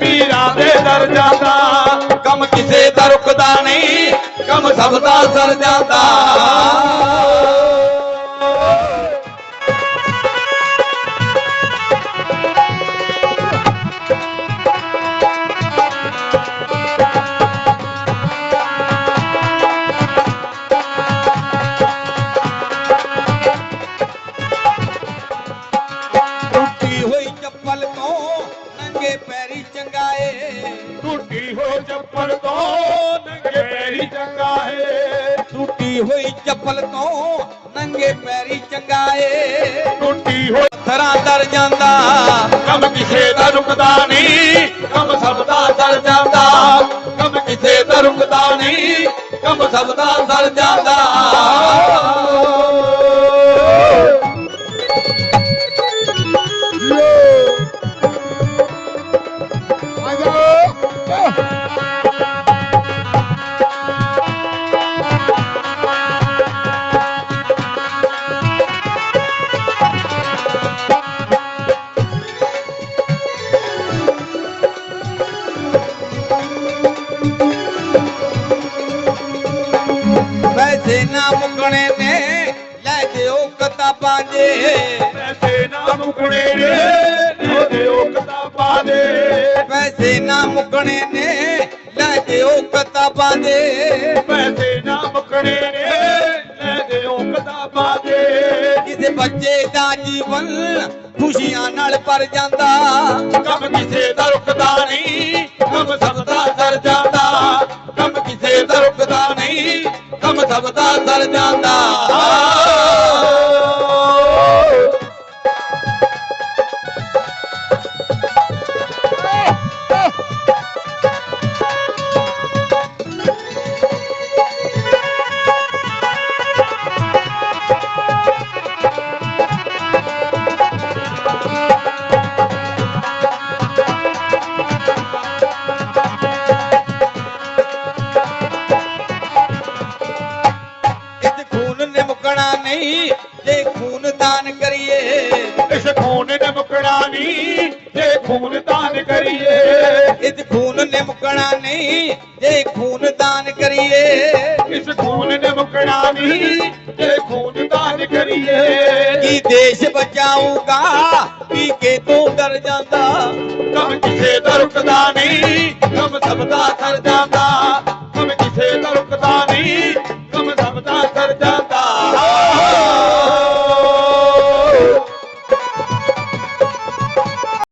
ਪੀਰਾਂ ਦੇ ਦਰ ਜਾਂਦਾ। ਕੰਮ ਕਿਸੇ ਦਾ ਰੁਕਦਾ ਨਹੀਂ ਕੰਮ ਸਭ ਦਾ ਸਰ ਜਾਂਦਾ। ਟੁੱਟੀ ਹੋ ਚੱਪਲ ਤੋਂ ਨੰਗੇ ਪੈਰੀ ਚੰਗਾ ਹੈ ਟੁੱਟੀ ਹੋਈ ਚੱਪਲ ਤੋਂ ਨੰਗੇ ਪੈਰੀ ਚੰਗਾਏ ਟੁੱਟੀ ਹੋ ਥਰਾਂ ਦਰ ਜਾਂਦਾ ਕੰਮ ਕਿਸੇ ਦਾ ਰੁਕਦਾ ਨਹੀਂ ਕੰਮ ਸਭ ਦਾ ਸਰ ਜਾਂਦਾ। ਕੰਮ ਕਿਸੇ ਦਾ ਰੁਕਦਾ ਨਹੀਂ ਕੰਮ ਸਭ ਦਾ ਸਰ ਜਾਂਦਾ। ਪੈਸੇ ਨਾ ਮੁਕਣੇ ਨੇ ਲੈ ਦਿਓ ਕਿਤਾਬਾਂ ਜੇ। ਪੈਸੇ ਨਾ ਮੁਕਣੇ ਨੇ। ਪੈਸੇ ਨਾ ਮੁਕਣੇ ਨੇ ਲੈ ਦਿਓ ਕਿਤਾਬਾਂ ਦੇ। ਪੈਸੇ ਨਾ ਮੁਕਣੇ ਨੇ ਲੈ ਦਿਓ ਕਿਤਾਬਾਂ ਦੇ। ਕਿਸੇ ਬੱਚੇ ਦਾ ਜੀਵਨ ਖੁਸ਼ੀਆਂ ਨਾਲ ਭਰ ਜਾਂਦਾ ਕੰਮ ਕਿਸੇ ਦਾ ਰੁਕਦਾ ਨਹੀਂ ਕੰਮ ਸਭ ਦਾ ਸਰ ਜਾਂਦਾ। ਕੰਮ ਕਿਸੇ ਦਾ ਰੁਕਦਾ ਨਹੀਂ ਕੰਮ ਸਭ ਦਾ ਸਰ ਜਾਂਦਾ। ਨਹੀਂ ਜੇ ਖੂਨ ਦਾਨ ਕਰੀਏ। ਇਸ ਖੂਨ ਨੇ ਮੁਕਣਾ ਨਹੀਂ ਜੇ ਖੂਨ ਦਾਨ ਕਰੀਏ। ਇਸ ਖੂਨ ਨੇ ਮੁਕਣਾ ਨਹੀਂ ਜੇ ਖੂਨ ਦਾਨ ਕਰੀਏ। ਇਸ ਖੂਨ ਨੇ ਮੁਕਣਾ ਨਹੀਂ ਜੇ ਖੂਨ ਦਾਨ ਕਰੀਏ। ਕੀ ਦੇਸ਼ ਬਚਾਊਗਾ ਪੀ ਕੇ ਤੋਂ ਡਰ ਜਾਂਦਾ। ਕੰਮ ਕਿਸੇ ਦਾ ਰੁਕਦਾ ਨਹੀਂ ਕੰਮ ਸਭ ਦਾ ਸਰ ਜਾਂਦਾ।